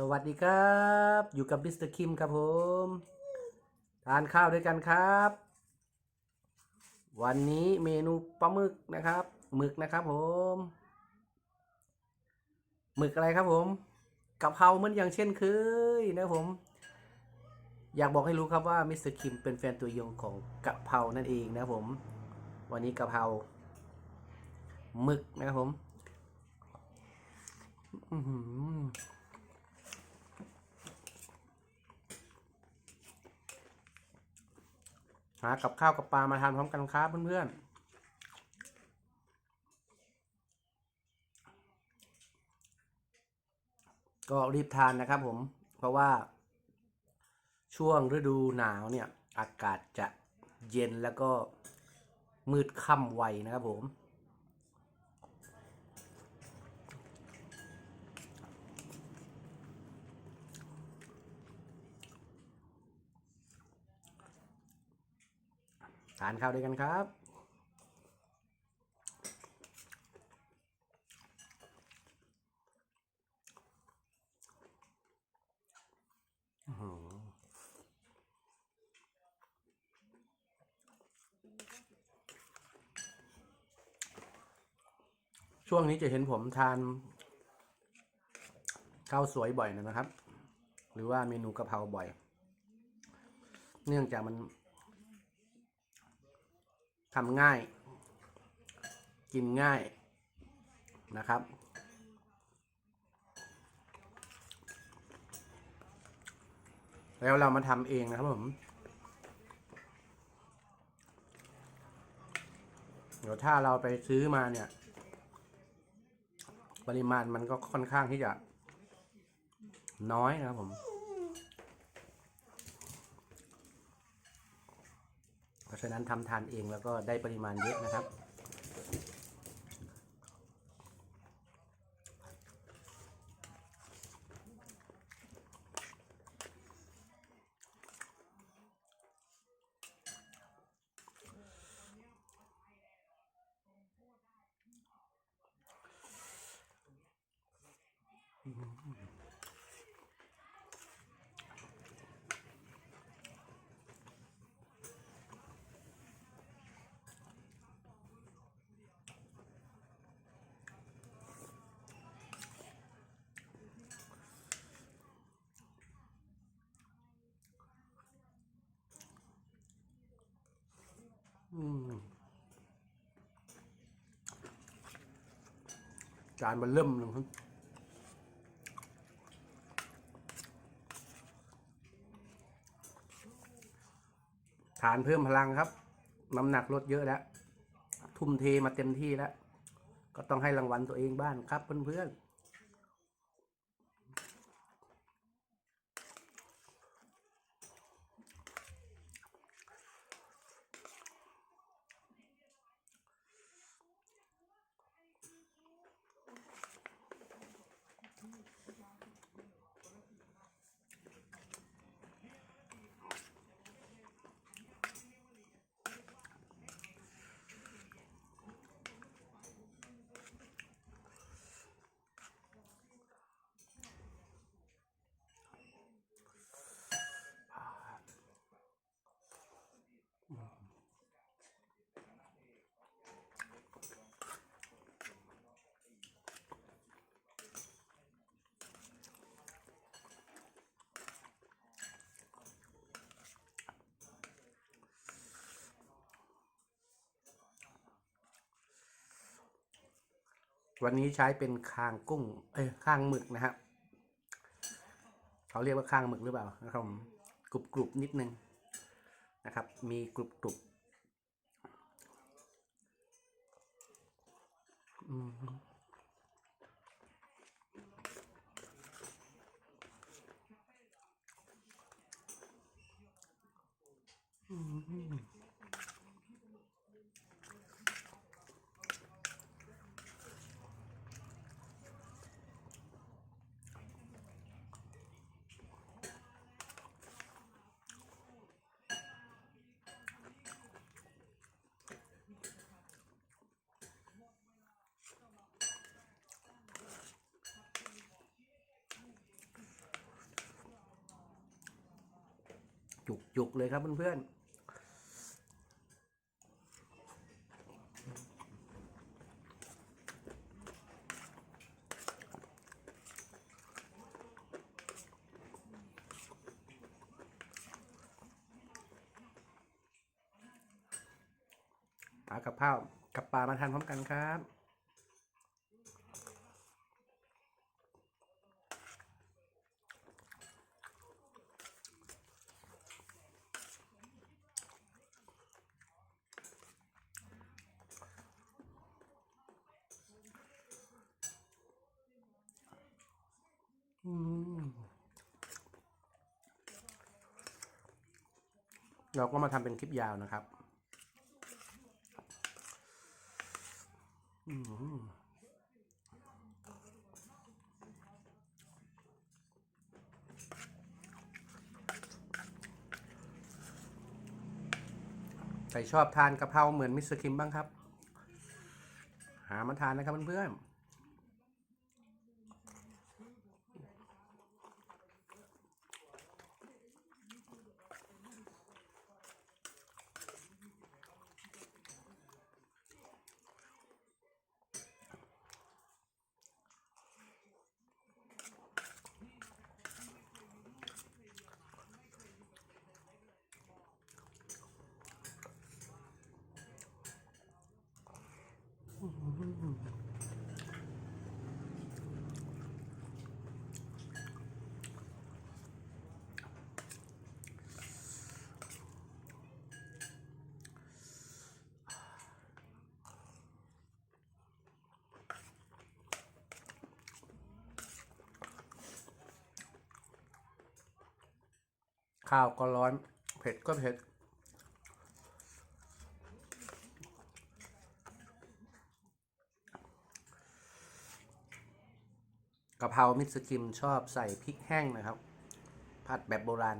สวัสดีครับ อยู่กับมิสเตอร์คิมครับผม ทานข้าวด้วยกันครับ วันนี้เมนูปลาหมึกนะครับหมึกนะครับผมหมึกอะไรครับผมกะเพราเหมือนอย่างเช่นเคยนะผม อยากบอกให้รู้ครับว่ามิสเตอร์คิมเป็นแฟนตัวยงของกะเพรานั่นเองนะผม วันนี้กะเพราหมึกนะครับผม อื หากับข้าวกับปลามาทานพร้อมกันครับเพื่อนๆก็รีบทานนะครับผม เพราะว่าช่วงฤดูหนาวเนี่ย อากาศจะเย็นแล้วก็มืดค่ำไวนะครับผม ทานข้าวด้วยกันครับช่วงนี้จะเห็นผมทานข้าวสวยบ่อยนะครับ หรือว่าเมนูกะเพราบ่อย เนื่องจากมัน ทำง่าย กินง่ายนะครับ แล้วเรามาทำเองนะครับผมเดี๋ยวถ้าเราไปซื้อมาเนี่ย ปริมาณมันก็ค่อนข้างที่จะน้อยนะครับผม เพ ราะฉะนั้นทำทานเองแล้วก็ได้ปริมาณเยอะนะครับ อืม จานมันเริ่มเลยครับทานเพิ่มพลังครับ น้ำหนักลดเยอะแล้ว ทุ่มเทมาเต็มที่แล้ว ก็ต้องให้รางวัลตัวเองบ้างครับเพื่อนๆ วันนี้ใช้เป็นคางกุ้ง เอ้ยคางหมึกนะครับเขาเรียกว่าคางหมึกหรือเปล่านะครับกรุบกรุบนิดนึงนะครับ มีกรุบกรุบอืม อืมจุกๆเลยครับเพื่อนๆเอากับข้าวกับปลามาทานพร้อมกันครับ อืม เราก็มาทำเป็นคลิปยาวนะครับอืมใครชอบทานกะเพราเหมือนมิสเตอร์คิมบ้างครับ หามาทานนะครับเพื่อนๆ ข้าวก็ร้อน เผ็ดก็เผ็ด กะเพรามิสกิมชอบใส่พริกแห้งนะครับ ผัดแบบโบราณ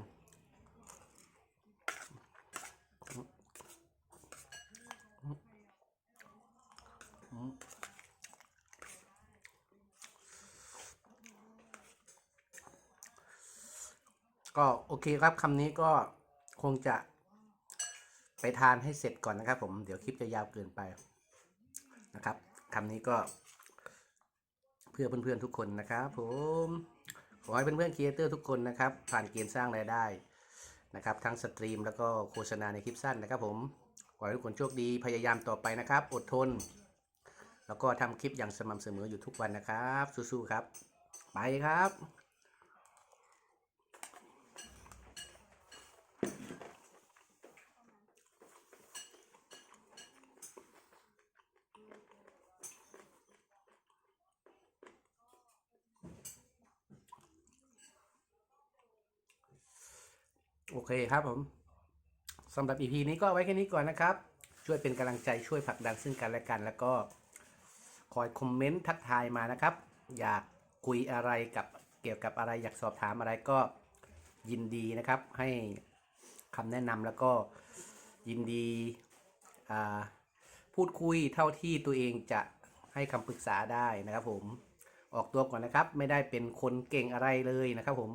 ก็โอเคครับคำนี้ก็คงจะไปทานให้เสร็จก่อนนะครับผม เดี๋ยวคลิปจะยาวเกินไปนะครับคำนี้ก็ พื่อเพื่อนๆทุกคนนะครับผมขอให้เพื่อนๆครีเอเตอร์ทุกคนนะครับ ผ่านเกณฑ์สร้างรายได้นะครับทั้งสตรีมแล้วก็โฆษณาในคลิปสั้นนะครับผมขอให้ทุกคนโชคดีพยายามต่อไปนะครับ อดทน แล้วก็ทำคลิปอย่างสม่ำเสมออยู่ทุกวันนะครับสู้ๆครับ ไปครับ โอเคครับผมสำหรับ EP นี้ก็ไว้แค่นี้ก่อนนะครับ ช่วยเป็นกำลังใจช่วยผลักดันซึ่งกันและกัน แล้วก็คอยคอมเมนต์ทักทายมานะครับ อยากคุยอะไรกับเกี่ยวกับอะไรอยากสอบถามอะไรก็ยินดีนะครับ ให้คำแนะนำแล้วก็ยินดีพูดคุยเท่าที่ตัวเองจะให้คำปรึกษาได้นะครับผมออกตัวก่อนนะครับ ไม่ได้เป็นคนเก่งอะไรเลยนะครับผม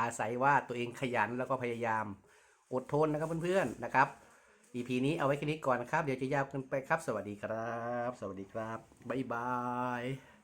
อาศัยว่าตัวเองขยันแล้วก็พยายามอดทนนะครับเพื่อนๆนะครับ EP นี้เอาไว้แค่นี้ก่อนนะครับ เดี๋ยวจะยาวเกินไปครับ สวัสดีครับ สวัสดีครับ บ๊ายบาย